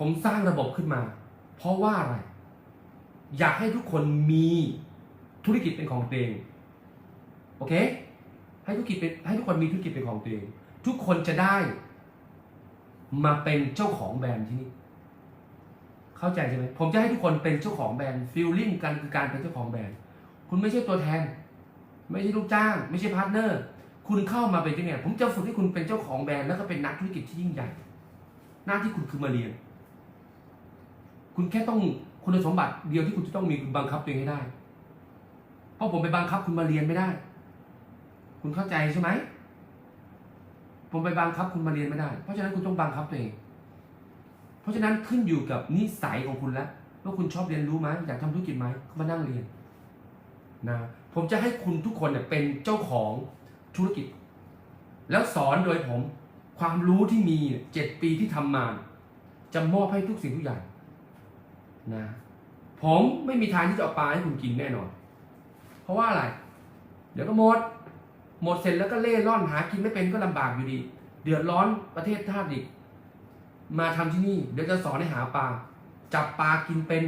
ผมสร้างระบบขึ้นมา เพราะว่าอะไร อยากให้ทุกคนมีธุรกิจเป็นของตัวเอง โอเค ให้ธุรกิจเป็นให้ทุกคนมีธุรกิจเป็นของตัวเอง ทุกคนจะได้ มาเป็นเจ้าของแบรนด์ที่นี่ เข้าใจใช่ไหม ผมจะให้ทุกคนเป็นเจ้าของแบรนด์ฟีลลิ่งกันคือการเป็นเจ้าของแบรนด์ คุณไม่ใช่ตัวแทน ไม่ใช่ลูกจ้าง ไม่ใช่พาร์ทเนอร์ คุณเข้ามาเป็นที่เนี่ยผมจะฝึกให้คุณเป็นเจ้าของแบรนด์แล้วก็เป็นนักธุรกิจที่ยิ่งใหญ่ หน้าที่คุณคือมาเรียน คุณแค่ต้องคุณสมบัติเดียวที่คุณจะต้องมีคือบังคับตัวเองให้ได้ เพราะผมไปบังคับคุณมาเรียนไม่ได้ คุณเข้าใจใช่ไหม ผมไปบังคับคุณมาเรียนไม่ได้ เพราะฉะนั้นคุณต้องบังคับตัวเอง เพราะฉะนั้นขึ้นอยู่กับนิสัยของคุณแล้วว่าคุณชอบเรียนรู้ไหมอยากทำธุรกิจไหมก็มานั่งเรียนนะผมจะให้คุณทุกคนเนี่ยเป็นเจ้าของธุรกิจ แล้วสอนโดยผมความรู้ที่มีเจ็ดปีที่ทำมา จะมอบให้ทุกสิ่งทุกอย่าง นะผมไม่มีทางที่จะเอาปลาให้คุณกินแน่นอน เพราะว่าอะไร เดี๋ยวก็หมด หมดเสร็จแล้วก็เล่ร่อนหากินไม่เป็นก็ลำบากอยู่ดี เดือดร้อนประเทศชาติอีก มาทำที่นี่เดี๋ยวจะสอนให้หาปลา จับปลากินเป็น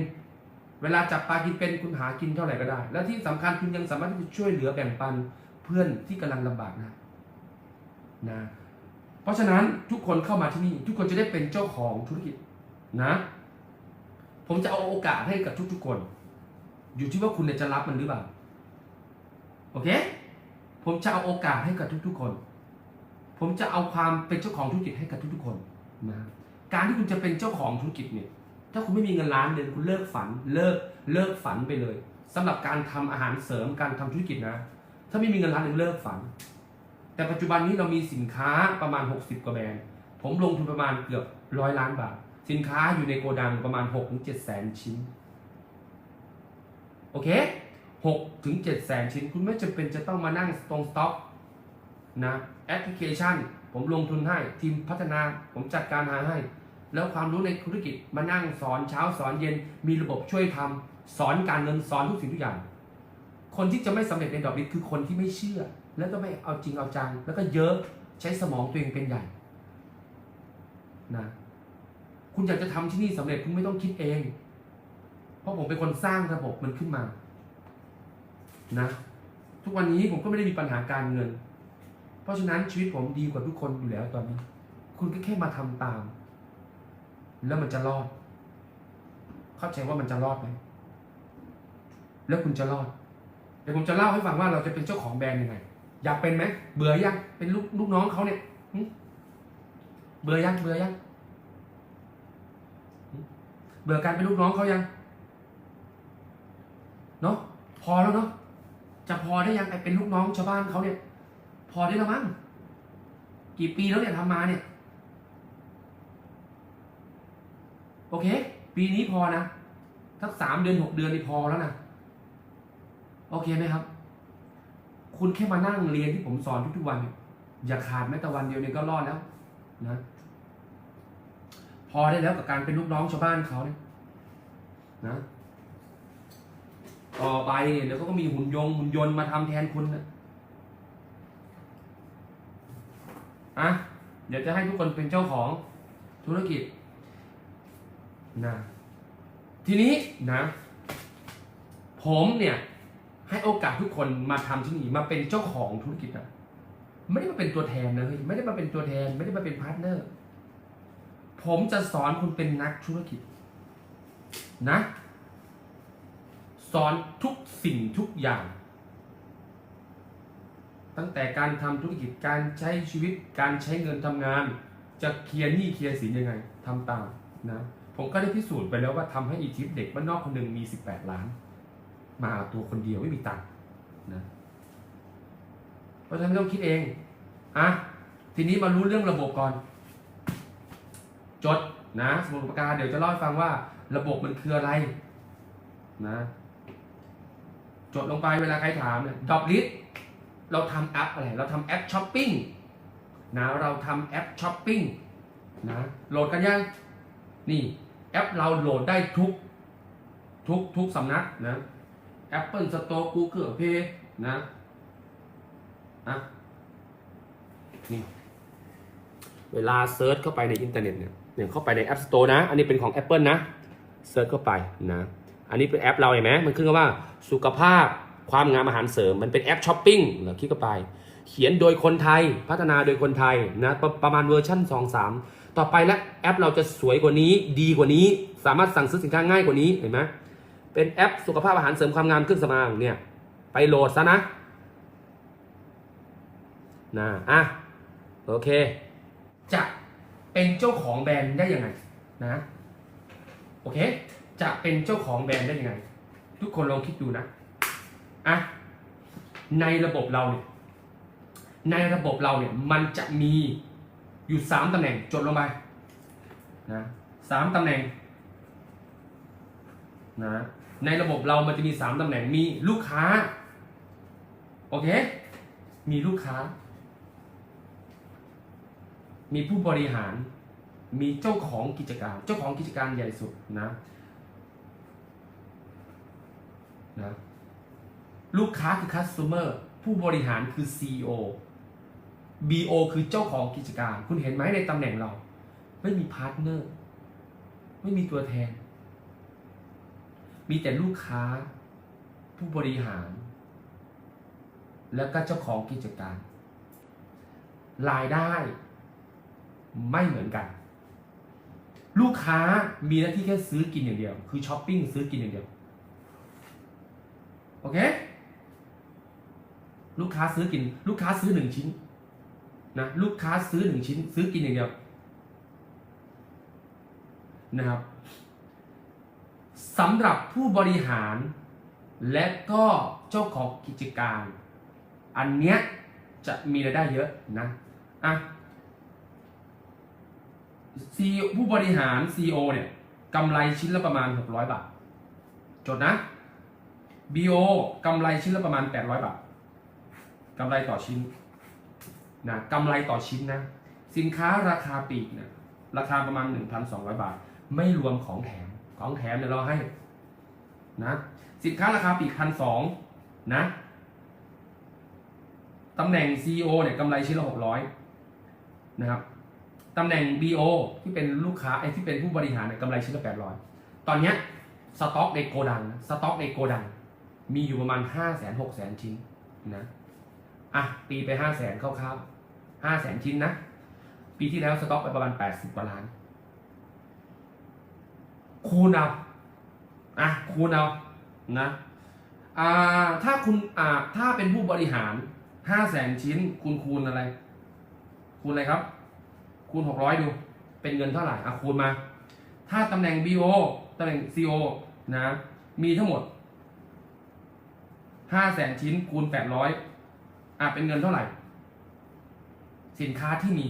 เวลาจับปลากินเป็นคุณหากินเท่าไหร่ก็ได้ และที่สำคัญคุณยังสามารถที่จะช่วยเหลือแบ่งปันเพื่อนที่กำลังลำบากนะนะ เพราะฉะนั้นทุกคนเข้ามาที่นี่ ทุกคนจะได้เป็นเจ้าของธุรกิจนะ ผมจะเอาโอกาสให้กับทุกๆคน อยู่ที่ว่าคุณจะรับมันหรือเปล่า โอเค ผมจะเอาโอกาสให้กับทุกๆคน ผมจะเอาความเป็นเจ้าของธุรกิจให้กับทุกๆคนนะการที่คุณจะเป็นเจ้าของธุรกิจเนี่ย ถ้าคุณไม่มีเงินล้านเดือนคุณเลิกฝัน เลิกเลิกฝันไปเลยสำหรับการทำอาหารเสริมการทำธุรกิจนะ ถ้าไม่มีเงินล้านเดือนเลิกฝัน แต่ปัจจุบันนี้เรามีสินค้าประมาณ 60 กว่าแบรนด์ ผมลงทุนประมาณเกือบร้อยล้านบาท สินค้าอยู่ในโกดังประมาณ6ถึง7แสนชิ้น โอเค6ถึง7แสนชิ้น คุณไม่จำเป็นจะต้องมานั่งตรงสต็อกนะแอปพลิเคชัน ผมลงทุนให้ ทีมพัฒนาผมจัดการหาให้ แล้วความรู้ในธุรกิจมานั่งสอนเช้าสอนเย็น มีระบบช่วยทำสอนการเงินสอนทุกสิ่งทุกอย่าง คนที่จะไม่สำเร็จในดอกบิดคือคนที่ไม่เชื่อ แล้วก็ไม่เอาจริงเอาจัง แล้วก็เยอะใช้สมองตัวเองเป็นใหญ่นะ คุณอยากจะทำที่นี่สำเร็จคุณไม่ต้องคิดเอง เพราะผมเป็นคนสร้างระบบมันขึ้นมา นะ ทุกวันนี้ผมก็ไม่ได้มีปัญหาการเงิน เพราะฉะนั้นชีวิตผมดีกว่าทุกคนอยู่แล้วตอนนี้ คุณก็แค่มาทำตาม แล้วมันจะรอด เข้าใจว่ามันจะรอดไหมแล้วคุณจะรอด เดี๋ยวผมจะเล่าให้ฟังว่าเราจะเป็นเจ้าของแบรนด์ยังไง อยากเป็นไหม เบื่อยัง เป็นลูกลูกน้องเขาเนี่ย เบื่อยัง เบื่อยัง เบื่อการเป็นลูกน้องเขายัง เนาะพอแล้วเนาะจะพอได้ยังไอเป็นลูกน้องชาวบ้านเขาเนี่ย พอได้แล้วมั้งกี่ปีแล้วเนี่ยทำมาเนี่ย โอเค ปีนี้พอนะสักสามเดือนหกเดือนนี่พอแล้วนะโอเคไหมครับ คุณแค่มานั่งเรียนที่ผมสอนทุกๆวันเนี่ยอย่าขาดแม้แต่วันเดียวเนี่ยก็รอดแล้วนะ พอได้แล้วกับการเป็นลูกน้องชาวบ้านเขาเนี่ยนะต่อไปเนี่ยเดี๋ยวเขาก็มีหุ่นยงหุ่นยนต์มาทำแทนคุณนะอะเดี๋ยวจะให้ทุกคนเป็นเจ้าของธุรกิจนะทีนี้นะ ผมเนี่ย ให้โอกาสทุกคนมาทำที่นี่มาเป็นเจ้าของธุรกิจนะไม่ได้มาเป็นตัวแทนนะเฮ้ยไม่ได้มาเป็นตัวแทน ไม่ได้มาเป็นพาร์ทเนอร์ ผมจะสอนคุณเป็นนักธุรกิจนะ สอนทุกสิ่งทุกอย่าง ตั้งแต่การทำธุรกิจการใช้ชีวิตการใช้เงินทำงาน จะเคลียร์หนี้เคลียร์สินยังไงทำตามนะผมก็ได้พิสูจน์ไปแล้วว่าทำให้อีทิปเด็กบ้านนอกคนหนึ่งมี 18 ล้าน มาตัวคนเดียวไม่มีตังค์นะเพราะฉะนั้นไม่ต้องคิดเองอะทีนี้มารู้เรื่องระบบก่อน จดนะสมุดปากกาเดี๋ยวจะเล่าให้ฟังว่าระบบมันคืออะไรนะจดลงไปเวลาใครถามเนี่ยดอกลิสเราทำแอปอะไร เราทำแอปช้อปปิ้งนะเราทำแอปช้อปปิ้งนะโหลดกันยัง นี่แอปเราโหลดได้ทุก ทุกทุกสำนักนะ Apple Store Google Play นะอะนี่เวลาเซิร์ชเข้าไปในอินเทอร์เน็ตเนี่ย เนี่ยเข้าไปใน App Store นะ อันนี้เป็นของ Apple นะเซิร์ชเข้าไปนะ อันนี้เป็นแอปเราเห็นไหมมันขึ้นว่าสุขภาพความงามอาหารเสริม มันเป็นแอปช้อปปิ้งเราคลิกเข้าไป เขียนโดยคนไทยพัฒนาโดยคนไทยนะประประมาณเวอร์ชั่น 2 3 ต่อไปแล้วแอปเราจะสวยกว่านี้ดีกว่านี้ สามารถสั่งซื้อสินค้าง่ายกว่านี้เห็นไหมเป็นแอปสุขภาพอาหารเสริมความงามเครื่องสำอางเนี่ยไปโหลดซะนะนะอะโอเคจะ เป็นเจ้าของแบรนด์ได้ยังไงนะโอเค จะเป็นเจ้าของแบรนด์ได้ยังไง ทุกคนลองคิดดูนะอะในระบบเราเนี่ยในระบบเราเนี่ยมันจะมีอยู่สามตำแหน่งจดลงไปนะสามตำแหน่งนะในระบบเรามันจะมีสามตำแหน่งมีลูกค้า โอเค มีลูกค้า มีผู้บริหาร มีเจ้าของกิจการ เจ้าของกิจการใหญ่สุดนะนะลูกค้าคือ customer ผู้บริหารคือ CEO BO คือเจ้าของกิจการ คุณเห็นไหมในตำแหน่งเรา ไม่มีพาร์ทเนอร์ ไม่มีตัวแทน มีแต่ลูกค้า ผู้บริหาร แล้วก็เจ้าของกิจการ รายได้ ไม่เหมือนกัน ลูกค้ามีหน้าที่แค่ซื้อกินอย่างเดียว คือช้อปปิ้งซื้อกินอย่างเดียว โอเค ลูกค้าซื้อกิน ลูกค้าซื้อหนึ่งชิ้นนะลูกค้าซื้อหนึ่งชิ้น ซื้อกินอย่างเดียวนะครับสำหรับผู้บริหารและก็เจ้าของกิจการ อันเนี้ยจะมีรายได้เยอะนะอะ ซีผู้บริหาร CEO เนี่ยกำไรชิ้นละประมาณ 600 บาท จดนะ BO กำไรชิ้นละประมาณ 800 บาทกำไรต่อชิ้นนะกำไรต่อชิ้นนะ สินค้าราคาปีกเนี่ยราคาประมาณ 1,200 บาท ไม่รวมของแถมของแถมเนี่ยเราให้นะสินค้าราคาปีกพันสองนะตำแหน่ง CEO เนี่ยกำไรชิ้นละ600นะครับ ตำแหน่ง BO ที่เป็นลูกค้าไอ้ที่เป็นผู้บริหารเนี่ยกำไรชิ้นละ800 ตอนเนี้ยสต็อกในโกดังนะสต็อกในโกดัง มีอยู่ประมาณ 5 0 0 0 0 0 6 0 0 0ชิ้นนะอะตีไป 5 0 0 0 0 0คร่าวๆ5 0 0 0 0 ชิ้นนะ ปีที่แล้วสต็อกไปประมาณ 80กว่าล้าน คูณเอาอะคูณเอานะอ่าถ้าคุณอ่าถ้าเป็นผู้บริหาร 5 0 0 0 0 0 ชิ้นคูณคูณอะไร คูณอะไรครับ คูณ 600 ดู เป็นเงินเท่าไหร่อะคูณมา ถ้าตำแหน่ง BO ตำแหน่ง CO นะ มีทั้งหมด 5 0 0 0 0 0 ชิ้นคูณ 800อะเป็นเงินเท่าไหร่ สินค้าที่มี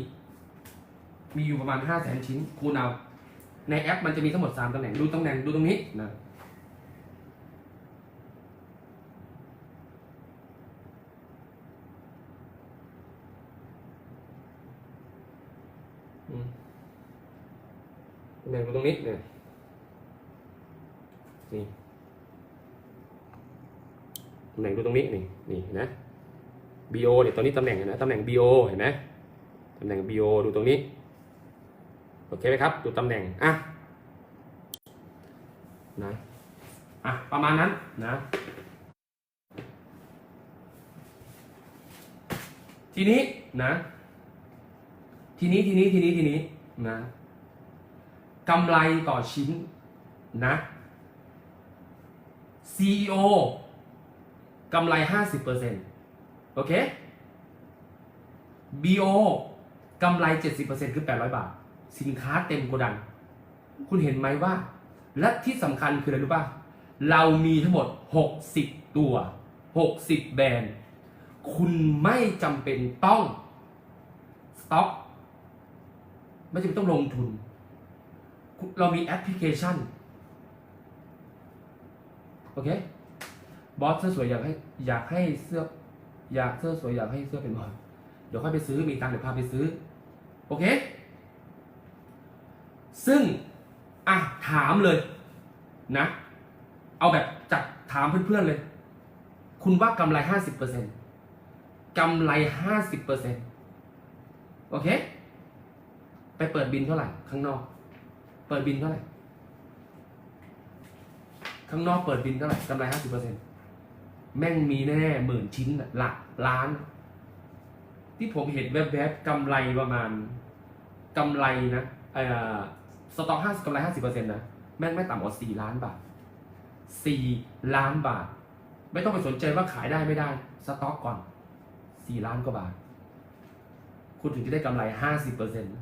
มีอยู่ประมาณ 5 0 0 0 0 0 ชิ้นคูณเอา ในแอปมันจะมีทั้งหมด 3ตำแหน่ง ดูตำแหน่งดูตรงนี้นะ อืมตำ แหน่งดูตรงนี้เนี่ยนี่ตำแหน่งดูตรงนี้นี่นี่นไหม BO เนี่ยตอนนี้ตำแหน่งเห็นไหมตำแหน่ง BO เห็นไหมตำแหน่ง BO ดูตรงนี้โอเคไหมครับดูตำแหน่งอะนะอะประมาณนั้นนะทีนี้นะ ทีนี้ทีนี้ทีนี้ทีนี้นะกำไรต่อชิ้นนะ CEO กำไร 50%โอเค BO กำไร 70%คือ 800 บาท สินค้าเต็มโกดัง คุณเห็นไหมว่า และที่สำคัญคืออะไรรู้ป่ะ เรามีทั้งหมด 60 ตัว 60 แบรนด์ คุณไม่จำเป็นต้องสต็อก ไม่จำเป็นต้องลงทุน เรามีแอปพลิเคชัน โอเค บอสเสื้อสวยอยากให้อยากให้เสื้อ อยากเสื้อสวยอยากให้เสื้อเป็นบอลเดี๋ยวค่อยไปซื้อมีตังค์เดี๋ยวพาไปซื้อ โอเค ซึ่ง อะ ถามเลย นะ เอาแบบจัดถามเพื่อนๆเลย คุณว่ากำไรห้าสิบเปอร์เซ็นต์กำไรห้าสิบเปอร์เซ็นต์โอเค ไปเปิดบินเท่าไหร่ข้างนอก เปิดบินเท่าไหร่ข้างนอกเปิดบินเท่าไหร่กำไรห้าสิบเปอร์เซ็นแม่งมีแน่หมื่นชิ้นหลักล้าน ที่ผมเห็นแวบๆกำไรประมาณกำไรนะเอ่อสต็อกห้ากำไรห้าสิบเปอร์เซ็นต์นะแม่งไม่ต่ำกว่าสี่ล้านบาทสี่ล้านบาท ไม่ต้องไปสนใจว่าขายได้ไม่ได้ สต็อกก่อนสี่ล้านกว่าบาท คุณถึงจะได้กำไรห้าสิบเปอร์เซ็นต์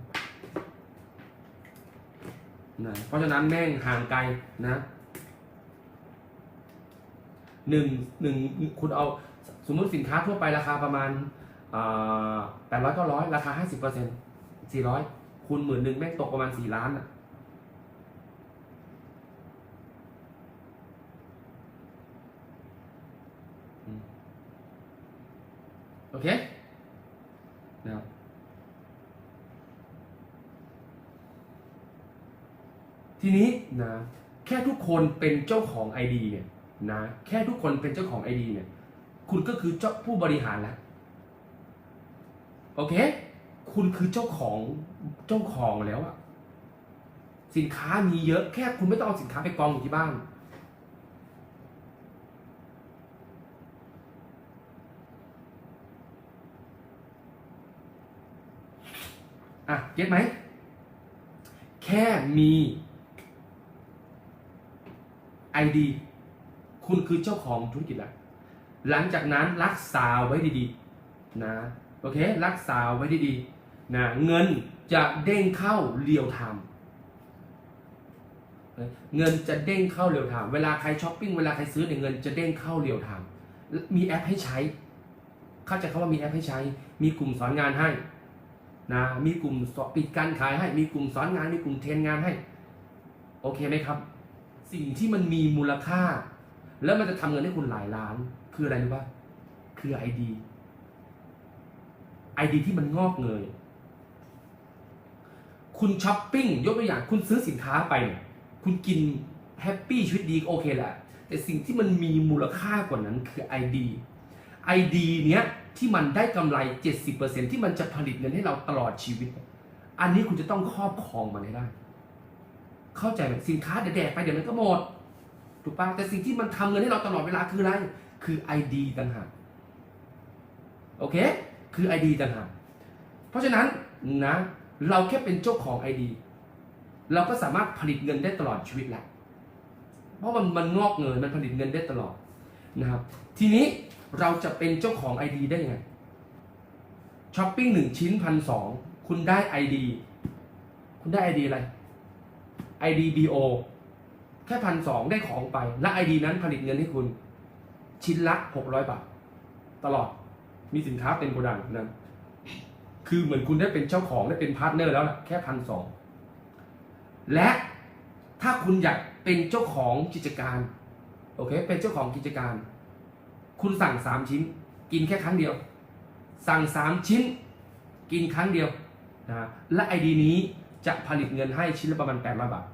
นะเพราะฉะนั้นแม่งห่างไกลนะหนึ่งหนึ่งคุณเอาสมมุติสินค้าทั่วไปราคาประมาณแปดร้อยเก้าร้อยราคาห้าสิบเปอร์เซ็นต์สี่ร้อยคูณหมื่นหนึ่งแม่งตกประมาณสี่ล้านอะโอเคนะครับ ทีนี้นะแค่ทุกคนเป็นเจ้าของไอดีเนี่ยนะแค่ทุกคนเป็นเจ้าของไอดีเนี่ยคุณก็คือเจ้าผู้บริหารแล้วโอเค คุณคือเจ้าของเจ้าของแล้วอะสินค้ามีเยอะแค่คุณไม่ต้องเอาสินค้าไปกองอยู่ที่บ้านอะเก็ตไหม แค่มี ID คุณคือเจ้าของธุรกิจแล้วหลังจากนั้นรักษาไว้ดีๆนะโอเครักษาไว้ดีๆนะเงินจะเด้งเข้าเรียวไทม์เงินจะเด้งเข้าเรียวไทม์เวลาใครช้อปปิ้งเวลาใครซื้อเนี่ยเงินจะเด้งเข้าเรียวไทม์มีแอปให้ใช้ เข้าใจเขาว่ามีแอปให้ใช้ มีกลุ่มสอนงานให้นะมีกลุ่มสอนปิดการขายให้ มีกลุ่มสอนงาน มีกลุ่มเทรนงานให้ โอเคไหมครับ สิ่งที่มันมีมูลค่า แล้วมันจะทำเงินให้คุณหลายล้าน คืออะไรรู้ป่ะคือไอดีไอดีที่มันงอกเงยคุณช้อปปิ้งยกตัวอย่างคุณซื้อสินค้าไปเนี่ยคุณกินแฮปปี้ชีวิตดีก็โอเคแหละ แต่สิ่งที่มันมีมูลค่ากว่านั้นคือไอดีไอดีเนี้ยที่มันได้กำไร 70%ที่มันจะผลิตเงินให้เราตลอดชีวิต อันนี้คุณจะต้องครอบครองมันให้ได้ เข้าใจไหมสินค้าเดี๋ยวแดกไปเดี๋ยวมันก็หมดถูกปะแต่สิ่งที่มันทำเงินให้เราตลอดเวลาคืออะไร คือ ID ต่างหากโอเค คือ ID ต่างหากเพราะฉะนั้นนะเราแค่เป็นเจ้าของ ID เราก็สามารถผลิตเงินได้ตลอดชีวิตแหละเพราะมันมันงอกเงินมันผลิตเงินได้ตลอดนะครับ ทีนี้เราจะเป็นเจ้าของ ID ได้ยังไงช้อปปิ้งหนึ่งชิ้นพันสองคุณได้ ID คุณได้ ID อะไร ID BO แค่พันสองได้ของไป และ ID นั้นผลิตเงินให้คุณ ชิ้นละหกร้อยบาท ตลอดมีสินค้าเต็มโกดังนะคือเหมือนคุณได้เป็นเจ้าของได้เป็นพาร์ทเนอร์แล้วนะแค่พันสองและถ้าคุณอยากเป็นเจ้าของกิจการโอเคเป็นเจ้าของกิจการ คุณสั่งสามชิ้น กินแค่ครั้งเดียว สั่งสามชิ้น กินครั้งเดียวนะและไอดีนี้ จะผลิตเงินให้ชิ้นละประมาณ800บาท